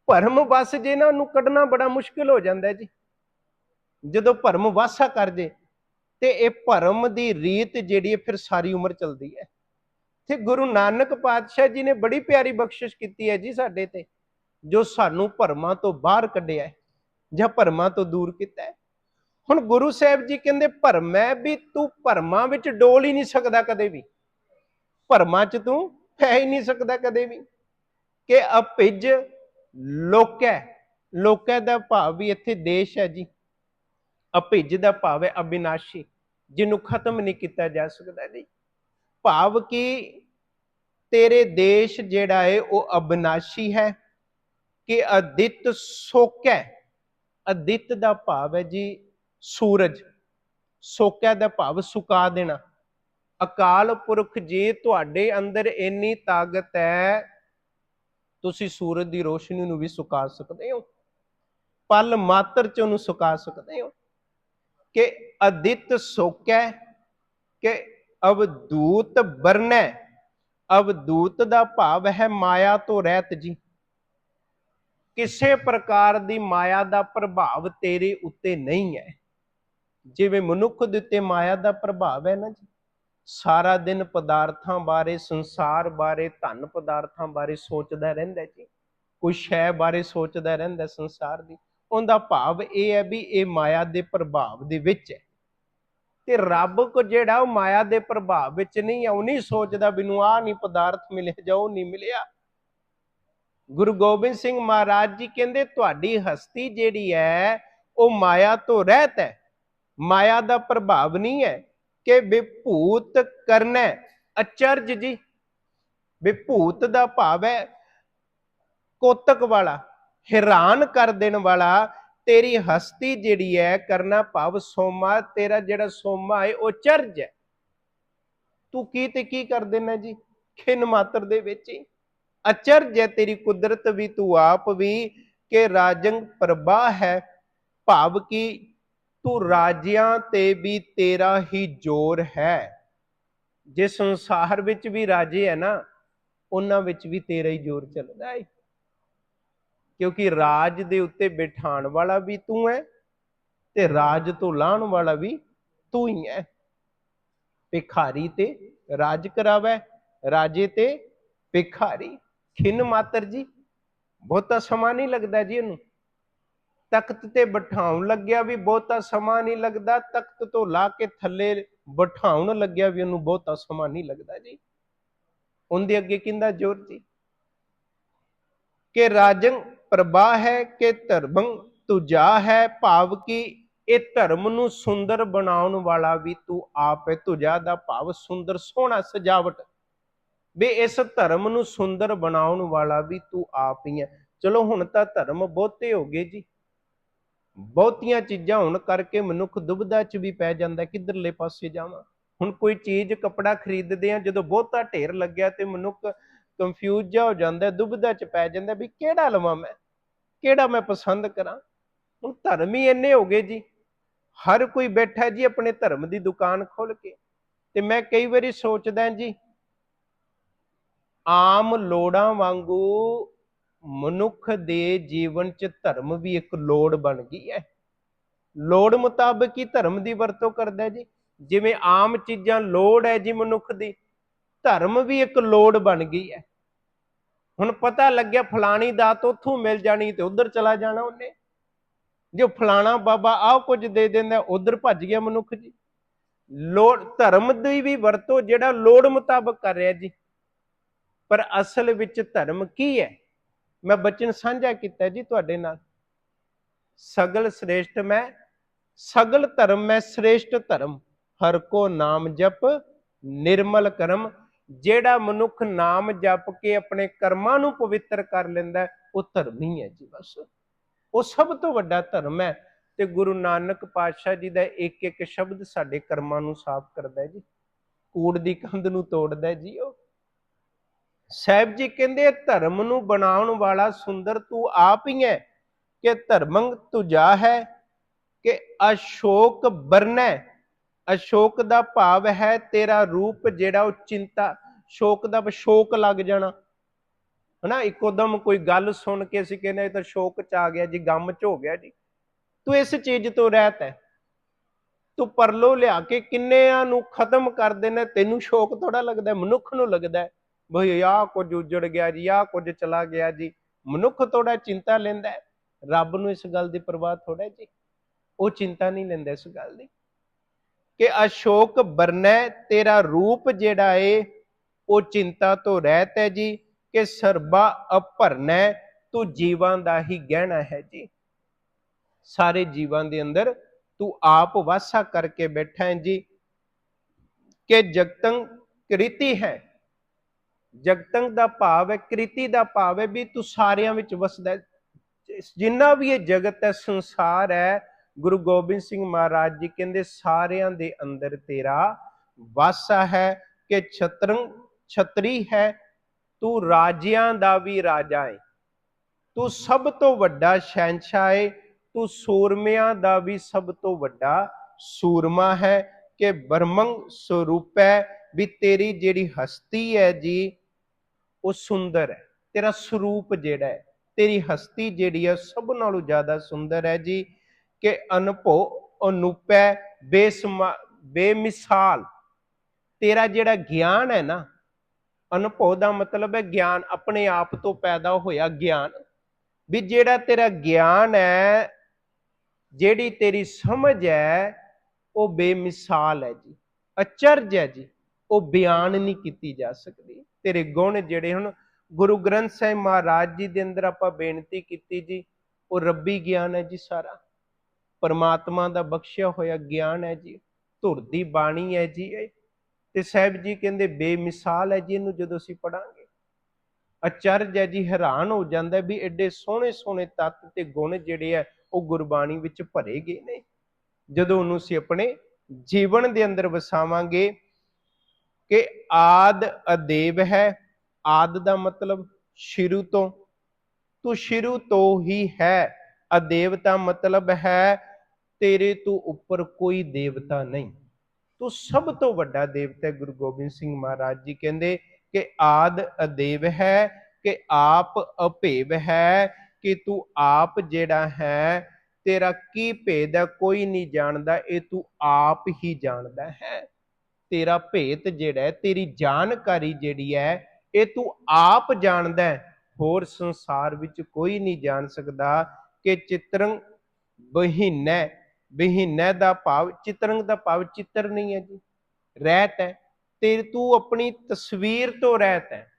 ਭਰਮ ਬਸ ਜੇ ਇਹਨਾਂ ਨੂੰ ਕੱਢਣਾ ਬੜਾ ਮੁਸ਼ਕਿਲ ਹੋ ਜਾਂਦਾ ਜੀ। ਜਦੋਂ ਭਰਮ ਵਾਸਾ ਕਰ ਜੇ, ਤੇ ਇਹ ਭਰਮ ਦੀ ਰੀਤ ਜਿਹੜੀ ਹੈ ਫਿਰ ਸਾਰੀ ਉਮਰ ਚੱਲਦੀ ਹੈ। ਤੇ ਗੁਰੂ ਨਾਨਕ ਪਾਤਸ਼ਾਹ ਜੀ ਨੇ ਬੜੀ ਪਿਆਰੀ ਬਖਸ਼ਿਸ਼ ਕੀਤੀ ਹੈ ਜੀ ਸਾਡੇ ਤੇ, ਜੋ ਸਾਨੂੰ ਭਰਮਾਂ ਤੋਂ ਬਾਹਰ ਕੱਢਿਆ ਹੈ, ਜਾਂ ਭਰਮਾਂ ਤੋਂ ਦੂਰ ਕੀਤਾ ਹੈ। ਹੁਣ ਗੁਰੂ ਸਾਹਿਬ ਜੀ ਕਹਿੰਦੇ, ਭਰਮ ਹੈ ਵੀ ਤੂੰ ਭਰਮਾਂ ਵਿੱਚ ਡੋਲ ਹੀ ਨਹੀਂ ਸਕਦਾ ਕਦੇ ਵੀ। ਭਰਮਾਂ 'ਚ ਤੂੰ ਪੈ ਹੀ ਨਹੀਂ ਸਕਦਾ ਕਦੇ ਵੀ। ਕਿ ਅਪਿਜ ਲੋਕੈ ਲੋਕੈ ਦਾ ਭਾਵ ਵੀ ਇੱਥੇ ਦੇਸ਼ ਹੈ ਜੀ। ਅਭਿਜ ਦਾ ਭਾਵ ਹੈ ਅਬਿਨਾਸ਼ੀ, ਜਿਹਨੂੰ ਖਤਮ ਨਹੀਂ ਕੀਤਾ ਜਾ ਸਕਦਾ। ਜੀ ਭਾਵ ਕਿ ਤੇਰੇ ਦੇਸ਼ ਜਿਹੜਾ ਹੈ ਉਹ ਅਬਿਨਾਸ਼ੀ ਹੈ ਕਿ ਅਦਿੱਤ ਸੋਕੈ। ਅਦਿੱਤ ਦਾ ਭਾਵ ਹੈ ਜੀ ਸੂਰਜ। ਸੋਕੈ ਦਾ ਭਾਵ ਸੁਕਾ ਦੇਣਾ। ਅਕਾਲ ਪੁਰਖ ਜੀ ਤੁਹਾਡੇ ਅੰਦਰ ਇੰਨੀ ਤਾਕਤ ਹੈ, ਤੁਸੀਂ ਸੂਰਜ ਦੀ ਰੋਸ਼ਨੀ ਨੂੰ ਵੀ ਸੁਕਾ ਸਕਦੇ ਹੋ। ਪਲ ਮਾਤਰ ਚ ਉਹਨੂੰ ਸੁਕਾ ਸਕਦੇ ਹੋ। ਕਿ ਅਦਿੱਤ ਸੋਕੈ, ਕਿ ਅਵਦੂਤ ਬਰਨੈ। ਅਵਦੂਤ ਦਾ ਭਾਵ ਹੈ ਮਾਇਆ ਤੋਂ ਰਹਿਤ ਜੀ। ਕਿਸੇ ਪ੍ਰਕਾਰ ਦੀ ਮਾਇਆ ਦਾ ਪ੍ਰਭਾਵ ਤੇਰੇ ਉੱਤੇ ਨਹੀਂ ਹੈ। ਜਿਵੇਂ ਮਨੁੱਖ ਦੇ ਉੱਤੇ ਮਾਇਆ ਦਾ ਪ੍ਰਭਾਵ ਹੈ ਨਾ ਜੀ। ਸਾਰਾ ਦਿਨ ਪਦਾਰਥਾਂ ਬਾਰੇ, ਸੰਸਾਰ ਬਾਰੇ, ਧਨ ਪਦਾਰਥਾਂ ਬਾਰੇ ਸੋਚਦਾ ਰਹਿੰਦਾ ਜੀ। ਕੋਈ ਸ਼ੈ ਬਾਰੇ ਸੋਚਦਾ ਰਹਿੰਦਾ ਸੰਸਾਰ ਦੀ। ਉਹਦਾ ਭਾਵ ਇਹ ਹੈ ਵੀ ਇਹ ਮਾਇਆ ਦੇ ਪ੍ਰਭਾਵ ਦੇ ਵਿੱਚ ਹੈ। ਤੇ ਰੱਬ ਕੋ ਜਿਹੜਾ ਉਹ ਮਾਇਆ ਦੇ ਪ੍ਰਭਾਵ ਵਿੱਚ ਨਹੀਂ ਹੈ ਉਹ ਨਹੀਂ ਸੋਚਦਾ ਮੈਨੂੰ ਆਹ ਨਹੀਂ ਪਦਾਰਥ ਮਿਲਿਆ ਜਾਂ ਉਹ ਨਹੀਂ ਮਿਲਿਆ। ਗੁਰੂ ਗੋਬਿੰਦ ਸਿੰਘ ਮਹਾਰਾਜ ਜੀ ਕਹਿੰਦੇ, ਤੁਹਾਡੀ ਹਸਤੀ ਜਿਹੜੀ ਹੈ, ਉਹ ਮਾਇਆ ਤੋਂ ਰਹਿਤ ਹੈ। ਮਾਇਆ ਦਾ ਪ੍ਰਭਾਵ ਨਹੀਂ ਹੈ ਕਿ ਵਿਭੂਤ ਕਰਨਾ ਅਚਰਜ ਜੀ, ਵਿਭੂਤ ਦਾ ਭਾਵ ਹੈ ਕੋਤਕ ਵਾਲਾ। ਹੈਰਾਨ ਕਰ ਦੇਣ ਵਾਲਾ, ਤੇਰੀ ਹਸਤੀ ਜਿਹੜੀ ਹੈ ਕਰਨਾ ਭਾਵ ਸੋਮਾ, ਤੇਰਾ ਜਿਹੜਾ ਸੋਮਾ ਹੈ ਉਹ ਚਰਜ ਹੈ ਤੂੰ ਕੀ ਤੇ ਕੀ ਕਰ ਦੇਣਾ ਜੀ? ਖਿਨ ਮਾਤਰ ਦੇ ਵਿੱਚ ਹੀ। ਅਚਰਜ ਹੈ ਤੇਰੀ ਕੁਦਰਤ ਵੀ, ਤੂੰ ਆਪ ਵੀ ਕਿ ਰਾਜੰਗ ਪ੍ਰਭਾ ਹੈ। ਭਾਵ ਕਿ ਤੂੰ ਰਾਜਿਆਂ ਤੇ ਵੀ ਤੇਰਾ ਹੀ ਜ਼ੋਰ ਹੈ। ਜੇ ਸੰਸਾਰ ਵਿੱਚ ਵੀ ਰਾਜੇ ਹੈ ਨਾ, ਉਹਨਾਂ ਵਿੱਚ ਵੀ ਤੇਰਾ ਹੀ ਜ਼ੋਰ ਚੱਲਦਾ ਹੈ ਕਿਉਂਕਿ ਰਾਜ ਦੇ ਉੱਤੇ ਬਿਠਾਣ ਵਾਲਾ ਵੀ ਤੂੰ ਹੈ ਤੇ ਰਾਜ ਤੋਂ ਲਾਣ ਵਾਲਾ ਵੀ ਤੂੰ ਹੀ ਹੈ। ਭਿਖਾਰੀ ਤੇ ਰਾਜ ਕਰਾਵੇ, ਰਾਜੇ ਤੇ ਭਿਖਾਰੀ। ਖਿੰਨ ਮਾਤਰ ਜੀ, ਬਹੁਤਾ ਸਮਾਂ ਨਹੀਂ ਲੱਗਦਾ ਜੀ ਇਹਨੂੰ। ਤਖਤ ਤੇ ਬਿਠਾਉਣ ਲੱਗਿਆ ਵੀ ਬਹੁਤਾ ਸਮਾਂ ਨਹੀਂ ਲੱਗਦਾ, ਤਖਤ ਤੋਂ ਲਾ ਕੇ ਥੱਲੇ ਬਿਠਾਉਣ ਲੱਗਿਆ ਵੀ ਉਹਨੂੰ ਬਹੁਤਾ ਸਮਾਂ ਨਹੀਂ ਲੱਗਦਾ ਜੀ। ਉਹਦੇ ਅੱਗੇ ਕਿੰਦਾ ਜ਼ੋਰ ਜੀ? ਕਿ ਰਾਜੰ ਪ੍ਰਭਾ ਹੈ ਕਿ ਧਰਮੰ ਤੁਜਾ ਹੈ ਭਾਵ ਕਿ ਇਹ ਧਰਮ ਨੂੰ ਸੁੰਦਰ ਬਣਾਉਣ ਵਾਲਾ ਵੀ ਤੂੰ ਆਪ ਹੈ। ਤੁਜਾ ਦਾ ਭਾਵ ਸੁੰਦਰ, ਸੋਹਣਾ, ਸਜਾਵਟ। ਵੀ ਇਸ ਧਰਮ ਨੂੰ ਸੁੰਦਰ ਬਣਾਉਣ ਵਾਲਾ ਵੀ ਤੂੰ ਆਪ ਹੀ ਹੈ। ਚਲੋ ਹੁਣ ਤਾਂ ਧਰਮ ਬਹੁਤੇ ਹੋ ਗਏ ਜੀ। ਬਹੁਤੀਆਂ ਚੀਜ਼ਾਂ ਹੋਣ ਕਰਕੇ ਮਨੁੱਖ ਦੁਬਿਧਾ 'ਚ ਵੀ ਪੈ ਜਾਂਦਾ, ਕਿੱਧਰਲੇ ਪਾਸੇ ਜਾਵਾਂ। ਹੁਣ ਕੋਈ ਚੀਜ਼, ਕਪੜਾ ਖਰੀਦਦੇ ਆ, ਜਦੋਂ ਬਹੁਤਾ ਢੇਰ ਲੱਗਿਆ ਤੇ ਮਨੁੱਖ ਕਨਫਿਊਜ਼ ਜਾ ਹੋ ਜਾਂਦਾ ਦੁਬਿਧਾ 'ਚ ਪੈ ਜਾਂਦਾ ਵੀ ਕਿਹੜਾ ਲਵਾਂ ਮੈਂ, ਕਿਹੜਾ ਮੈਂ ਪਸੰਦ ਕਰਾਂ। ਹੁਣ ਧਰਮ ਹੀ ਇੰਨੇ ਹੋ ਗਏ ਜੀ। ਹਰ ਕੋਈ ਬੈਠਾ ਜੀ ਆਪਣੇ ਧਰਮ ਦੀ ਦੁਕਾਨ ਖੋਲ ਕੇ। ਤੇ ਮੈਂ ਕਈ ਵਾਰੀ ਸੋਚਦਾ ਜੀ, ਆਮ ਲੋੜਾਂ ਵਾਂਗੂ ਮਨੁੱਖ ਦੇ ਜੀਵਨ 'ਚ ਧਰਮ ਵੀ ਇੱਕ ਲੋੜ ਬਣ ਗਈ ਹੈ। ਲੋੜ ਮੁਤਾਬਕ ਹੀ ਧਰਮ ਦੀ ਵਰਤੋਂ ਕਰਦਾ ਜੀ। ਜਿਵੇਂ ਆਮ ਚੀਜ਼ਾਂ ਲੋੜ ਹੈ ਜੀ ਮਨੁੱਖ ਦੀ, ਧਰਮ ਵੀ ਇੱਕ ਲੋੜ ਬਣ ਗਈ ਹੈ। ਹੁਣ ਪਤਾ ਲੱਗਿਆ ਫਲਾਣੀ ਦਾਤ ਉੱਥੋਂ ਮਿਲ ਜਾਣੀ ਤੇ ਉਧਰ ਚਲਾ ਜਾਣਾ ਉਹਨੇ। ਜੋ ਫਲਾਣਾ ਬਾਬਾ ਆਹ ਕੁਝ ਦੇ ਦਿੰਦਾ, ਉਧਰ ਭੱਜ ਗਿਆ ਮਨੁੱਖ ਜੀ। ਲੋੜ, ਧਰਮ ਦੀ ਵੀ ਵਰਤੋਂ ਜਿਹੜਾ ਲੋੜ ਮੁਤਾਬਕ ਕਰ ਰਿਹਾ ਜੀ। ਪਰ ਅਸਲ ਵਿੱਚ ਧਰਮ ਕੀ ਹੈ? ਮੈਂ ਬਚਨ ਸਾਂਝਾ ਕੀਤਾ ਜੀ ਤੁਹਾਡੇ ਨਾਲ। ਸਗਲ ਸ੍ਰੇਸ਼ਟ ਮੈਂ, ਸਗਲ ਧਰਮ ਮੈਂ ਸ੍ਰੇਸ਼ਟ ਧਰਮ। ਹਰ ਕੋ ਨਾਮ ਜਪ, ਨਿਰਮਲ ਕਰਮ ਜਿਹੜਾ ਮਨੁੱਖ ਨਾਮ ਜਪ ਕੇ ਆਪਣੇ ਕਰਮਾਂ ਨੂੰ ਪਵਿੱਤਰ ਕਰ ਲੈਂਦਾ ਹੈ, ਉਹ ਧਰਮੀ ਹੈ ਜੀ ਬਸ। ਉਹ ਸਭ ਤੋਂ ਵੱਡਾ ਧਰਮ ਹੈ ਤੇ ਗੁਰੂ ਨਾਨਕ ਪਾਤਸ਼ਾਹ ਜੀ ਦਾ ਇੱਕ ਇੱਕ ਸ਼ਬਦ ਸਾਡੇ ਕਰਮਾਂ ਨੂੰ ਸਾਫ਼ ਕਰਦਾ ਹੈ ਜੀ। ਕੂੜ ਦੀ ਕੰਧ ਨੂੰ ਤੋੜਦਾ ਹੈ ਜੀ ਉਹ। ਸਾਹਿਬ ਜੀ ਕਹਿੰਦੇ ਧਰਮ ਨੂੰ ਬਣਾਉਣ ਵਾਲਾ ਸੁੰਦਰ ਤੂੰ ਆਪ ਹੀ ਹੈ ਕਿ ਧਰਮੰ ਤੁਜਾ ਹੈ ਕਿ ਅਸ਼ੋਕ ਬਰਨੈ ਅਸ਼ੋਕ ਦਾ ਭਾਵ ਹੈ ਤੇਰਾ ਰੂਪ ਜਿਹੜਾ ਉਹ ਚਿੰਤਾ, ਸ਼ੋਕ ਦਾ ਸ਼ੋਕ ਲੱਗ ਜਾਣਾ। ਹਨਾ ਇੱਕੋਦਮ ਕੋਈ ਗੱਲ ਸੁਣ ਕੇ ਅਸੀਂ ਕਹਿੰਦੇ ਇਹ ਤਾਂ ਸ਼ੋਕ ਚ ਆ ਗਿਆ ਜੀ, ਗਮ ਚ ਹੋ ਗਿਆ ਜੀ। ਤੂੰ ਇਸ ਚੀਜ਼ ਤੋਂ ਰਹਿਤ ਹੈ। ਤੂੰ ਪਰਲੋ ਲਿਆ ਕੇ ਕਿੰਨਿਆਂ ਨੂੰ ਖਤਮ ਕਰ ਦੇਣਾ ਤੈਨੂੰ ਸ਼ੋਕ ਥੋੜਾ ਲੱਗਦਾ, ਮਨੁੱਖ ਨੂੰ ਲੱਗਦਾ ਹੈ। ਭਈ ਆਹ ਕੁਝ ਉਜੜ ਗਿਆ ਜੀ, ਆਹ ਕੁਝ ਚਲਾ ਗਿਆ ਜੀ। ਮਨੁੱਖ ਥੋੜਾ ਚਿੰਤਾ ਲੈਂਦਾ ਰੱਬ ਨੂੰ ਇਸ ਗੱਲ ਦੀ ਪਰਵਾਹ ਥੋੜਾ ਜੀ। ਉਹ ਚਿੰਤਾ ਨਹੀਂ ਲੈਂਦਾ ਇਸ ਗੱਲ ਦੀ। ਕਿ ਅਸ਼ੋਕ ਬਰਨੈ ਤੇਰਾ ਰੂਪ ਜਿਹੜਾ ਏ, ਉਹ ਚਿੰਤਾ ਤੋਂ ਰਹਿਤ ਹੈ ਜੀ, ਕਿ ਸਰਬਾ ਅਭਰਨੈ ਤੂੰ ਜੀਵਾਂ ਦਾ ਹੀ ਗਹਿਣਾ ਹੈ ਜੀ। ਸਾਰੇ ਜੀਵਾਂ ਦੇ ਅੰਦਰ ਤੂੰ ਆਪ ਵਾਸਾ ਕਰਕੇ ਬੈਠਾ ਹੈ ਜੀ, ਕਿ ਜਗਤੰ ਕ੍ਰਿਤੀ ਹੈ। ਜਗਤੰ ਦਾ ਭਾਵ ਹੈ, ਕ੍ਰਿਤੀ ਦਾ ਭਾਵ ਹੈ ਵੀ ਤੂੰ ਸਾਰਿਆਂ ਵਿੱਚ ਵਸਦਾ ਜਿੰਨਾ ਵੀ ਇਹ ਜਗਤ ਹੈ, ਸੰਸਾਰ ਹੈ ਗੁਰੂ ਗੋਬਿੰਦ ਸਿੰਘ ਮਹਾਰਾਜ ਜੀ ਕਹਿੰਦੇ, ਸਾਰਿਆਂ ਦੇ ਅੰਦਰ ਤੇਰਾ ਵਾਸਾ ਹੈ ਕਿ ਛਤਰੰ, ਛਤਰੀ ਹੈ, ਤੂੰ ਰਾਜਿਆਂ ਦਾ ਵੀ ਰਾਜਾ ਹੈ ਤੂੰ ਸਭ ਤੋਂ ਵੱਡਾ ਸ਼ਹਿਨशाह ਹੈ ਤੂੰ ਸੂਰਮਿਆਂ ਦਾ ਵੀ ਸਭ ਤੋਂ ਵੱਡਾ ਸੂਰਮਾ ਹੈ ਕਿ ਬਰਮੰਗ ਸਰੂਪ ਹੈ ਵੀ ਤੇਰੀ ਜਿਹੜੀ ਹਸਤੀ ਹੈ ਜੀ, ਉਹ ਸੁੰਦਰ ਹੈ। ਤੇਰਾ ਸਰੂਪ ਜਿਹੜਾ ਹੈ, ਤੇਰੀ ਹਸਤੀ ਜਿਹੜੀ ਹੈ, ਸਭ ਨਾਲੋਂ ਜ਼ਿਆਦਾ ਸੁੰਦਰ ਹੈ ਜੀ। ਕਿ ਅਨਭੋ ਅਨੂਪੈ ਬੇਸਮਾ ਬੇਮਿਸਾਲ। ਤੇਰਾ ਜਿਹੜਾ ਗਿਆਨ ਹੈ ਨਾ, ਅਨੁਭਵ ਦਾ ਮਤਲਬ ਹੈ ਗਿਆਨ, ਆਪਣੇ ਆਪ ਤੋਂ ਪੈਦਾ ਹੋਇਆ ਗਿਆਨ। ਵੀ ਜਿਹੜਾ ਤੇਰਾ ਗਿਆਨ ਹੈ, ਜਿਹੜੀ ਤੇਰੀ ਸਮਝ ਹੈ, ਉਹ ਬੇਮਿਸਾਲ ਹੈ ਜੀ। ਅਚਰਜ ਹੈ ਜੀ। ਉਹ ਬਿਆਨ ਨਹੀਂ ਕੀਤੀ ਜਾ ਸਕਦੀ। ਤੇਰੇ ਗੁਣ ਜਿਹੜੇ ਹੁਣ ਗੁਰੂ ਗ੍ਰੰਥ ਸਾਹਿਬ ਮਹਾਰਾਜ ਜੀ ਦੇ ਅੰਦਰ ਆਪਾਂ ਬੇਨਤੀ ਕੀਤੀ ਜੀ, ਉਹ ਰੱਬੀ ਗਿਆਨ ਹੈ ਜੀ ਸਾਰਾ। ਪਰਮਾਤਮਾ ਦਾ ਬਖਸ਼ਿਆ ਹੋਇਆ ਗਿਆਨ ਹੈ ਜੀ, ਧੁਰ ਦੀ ਬਾਣੀ ਹੈ ਜੀ ਇਹ। ਤੇ ਸਾਹਿਬ ਜੀ ਕਹਿੰਦੇ, ਬੇਮਿਸਾਲ ਹੈ ਜੀ ਇਹਨੂੰ ਜਦੋਂ ਅਸੀਂ ਪੜਾਂਗੇ ਅਚਰਜ ਹੈ ਜੀ, ਹੈਰਾਨ ਹੋ ਜਾਂਦਾ ਵੀ ਐਡੇ ਸੋਹਣੇ ਸੋਹਣੇ ਤੱਤ ਤੇ ਗੁਣ ਜਿਹੜੇ ਆ ਉਹ ਗੁਰਬਾਣੀ ਵਿੱਚ ਭਰੇ ਗਏ ਨੇ। ਜਦੋਂ ਉਹਨੂੰ ਅਸੀਂ ਆਪਣੇ ਜੀਵਨ ਦੇ ਅੰਦਰ ਵਸਾਵਾਂਗੇ ਕਿ ਆਦ ਅਦੇਵ ਹੈ, ਆਦ ਦਾ ਮਤਲਬ ਸ਼ੁਰੂ ਤੋਂ, ਤੂੰ ਸ਼ੁਰੂ ਤੋਂ ਹੀ ਹੈ, ਅਦੇਵ ਦਾ ਮਤਲਬ ਹੈ ਤੇਰੇ ਤੋਂ ਉੱਪਰ ਕੋਈ ਦੇਵਤਾ ਨਹੀਂ। ਤੂੰ ਸਭ ਤੋਂ ਵੱਡਾ ਦੇਵਤਾ ਗੁਰੂ ਗੋਬਿੰਦ ਸਿੰਘ ਮਹਾਰਾਜ ਜੀ ਕਹਿੰਦੇ ਕਿ ਆਦ ਅਦੇਵ ਹੈ, ਕਿ ਆਪ ਅਭੇਵ ਹੈ, ਕਿ ਤੂੰ ਆਪ ਜਿਹੜਾ ਹੈ, ਤੇਰਾ ਕੀ ਭੇਦ ਹੈ, ਕੋਈ ਨਹੀਂ ਜਾਣਦਾ, ਇਹ ਤੂੰ ਆਪ ਹੀ ਜਾਣਦਾ ਹੈ। ਤੇਰਾ ਭੇਤ ਜਿਹੜਾ ਹੈ, ਤੇਰੀ ਜਾਣਕਾਰੀ ਜਿਹੜੀ ਹੈ, ਇਹ ਤੂੰ ਆਪ ਜਾਣਦਾ ਹੈ। ਹੋਰ ਸੰਸਾਰ ਵਿੱਚ ਕੋਈ ਨਹੀਂ ਜਾਣ ਸਕਦਾ ਕਿ ਚਿਤਰੰ ਬਹੀਨੈ। ਬਹੀਨੈ ਦਾ ਭਾਵ, ਚਿਤਰੰਗ ਦਾ ਭਾਵ ਚਿੱਤਰ ਨਹੀਂ ਹੈ ਜੀ। ਰਹਿਤ ਹੈ। ਤੇ ਤੂੰ ਆਪਣੀ ਤਸਵੀਰ ਤੋਂ ਰਹਿਤ ਹੈ।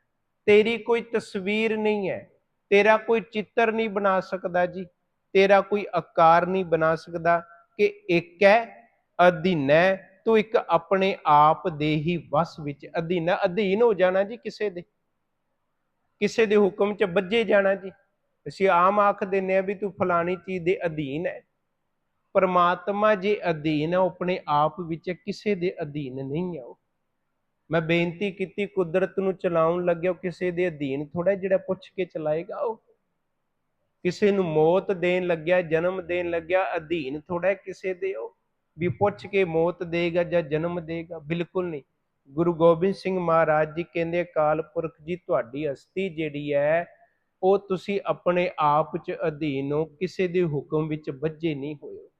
ਤੇਰੀ ਕੋਈ ਤਸਵੀਰ ਨਹੀਂ ਹੈ। ਤੇਰਾ ਕੋਈ ਚਿੱਤਰ ਨਹੀਂ ਬਣਾ ਸਕਦਾ ਜੀ। ਤੇਰਾ ਕੋਈ ਆਕਾਰ ਨਹੀਂ ਬਣਾ ਸਕਦਾ ਕਿ ਇੱਕ ਹੈ, ਅਧੀਨ ਹੈ। ਤੂੰ ਇੱਕ ਆਪਣੇ ਆਪ ਦੇ ਹੀ ਵਸ ਵਿੱਚ ਅਧੀਨ ਅਧੀਨ ਹੋ ਜਾਣਾ ਜੀ ਕਿਸੇ ਦੇ। ਕਿਸੇ ਦੇ ਹੁਕਮ 'ਚ ਬੱਝੇ ਜਾਣਾ ਜੀ। ਅਸੀਂ ਆਮ ਆਖ ਦਿੰਨੇ ਆ ਵੀ ਤੂੰ ਫਲਾਣੀ ਚੀਜ਼ ਦੇ ਅਧੀਨ ਹੈ। ਪਰਮਾਤਮਾ ਜੇ ਅਧੀਨ ਹੈ, ਉਹ ਆਪਣੇ ਆਪ ਵਿੱਚ ਕਿਸੇ ਦੇ ਅਧੀਨ ਨਹੀਂ ਹੈ ਉਹ। ਮੈਂ ਬੇਨਤੀ ਕੀਤੀ, ਕੁਦਰਤ ਨੂੰ ਚਲਾਉਣ ਲੱਗਿਆ, ਉਹ ਕਿਸੇ ਦੇ ਅਧੀਨ ਥੋੜਾ ਜਿਹੜਾ ਪੁੱਛ ਕੇ ਚਲਾਏਗਾ ਉਹ। ਕਿਸੇ ਨੂੰ ਮੌਤ ਦੇਣ ਲੱਗਿਆ, ਜਨਮ ਦੇਣ ਲੱਗਿਆ, ਅਧੀਨ ਥੋੜਾ ਕਿਸੇ ਦੇ ਉਹ। ਵੀ ਪੁੱਛ ਕੇ ਮੌਤ ਦੇਗਾ ਜਾਂ ਜਨਮ ਦੇਗਾ, ਬਿਲਕੁਲ ਨਹੀਂ। ਗੁਰੂ ਗੋਬਿੰਦ ਸਿੰਘ ਮਹਾਰਾਜ ਜੀ ਕਹਿੰਦੇ ਅਕਾਲ ਪੁਰਖ ਜੀ, ਤੁਹਾਡੀ ਹਸਤੀ ਜਿਹੜੀ ਹੈ, ਉਹ ਤੁਸੀਂ ਆਪਣੇ ਆਪ ਚ ਅਧੀਨ ਹੋ, ਕਿਸੇ ਦੇ ਹੁਕਮ ਵਿੱਚ ਵੱਜੇ ਨਹੀਂ ਹੋਏ ਹੋ।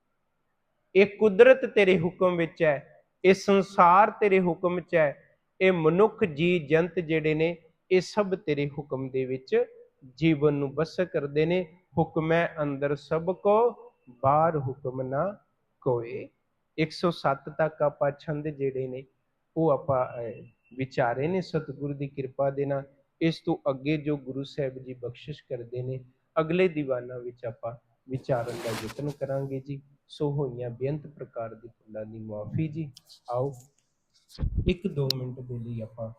ਇਹ ਕੁਦਰਤ ਤੇਰੇ ਹੁਕਮ ਵਿੱਚ ਹੈ, ਇਹ ਸੰਸਾਰ ਤੇਰੇ ਹੁਕਮ 'ਚ ਹੈ, ਇਹ ਮਨੁੱਖ ਜੀ ਜੰਤ ਜਿਹੜੇ ਨੇ, ਇਹ ਸਭ ਤੇਰੇ ਹੁਕਮ ਦੇ ਵਿੱਚ ਜੀਵਨ ਨੂੰ ਬਸਰ ਕਰਦੇ ਨੇ। ਹੁਕਮ ਹੈ, ਅੰਦਰ ਸਭ ਕੋ, ਬਾਹਰ ਹੁਕਮ ਨਾ ਕੋਏ। 107 ਤੱਕ ਆਪਾਂ ਛੰਦ ਜਿਹੜੇ ਨੇ, ਉਹ ਆਪਾਂ ਵਿਚਾਰੇ ਨੇ ਸਤਿਗੁਰੂ ਦੀ ਕਿਰਪਾ ਦੇ ਨਾਲ। ਇਸ ਤੋਂ ਅੱਗੇ ਜੋ ਗੁਰੂ ਸਾਹਿਬ ਜੀ ਬਖਸ਼ਿਸ਼ ਕਰਦੇ ਨੇ, ਅਗਲੇ ਦੀਵਾਨਾਂ ਵਿੱਚ ਆਪਾਂ ਵਿਚਾਰਨ ਦਾ ਯਤਨ ਕਰਾਂਗੇ ਜੀ। ਸੋ ਹੋਈਆਂ ਬੇਅੰਤ ਪ੍ਰਕਾਰ ਦੀ ਭੁੱਲਾਂ ਦੀ ਮਾਫੀ ਜੀ। ਆਓ, ਇੱਕ ਦੋ ਮਿੰਟ ਦੇ ਲਈ ਆਪਾਂ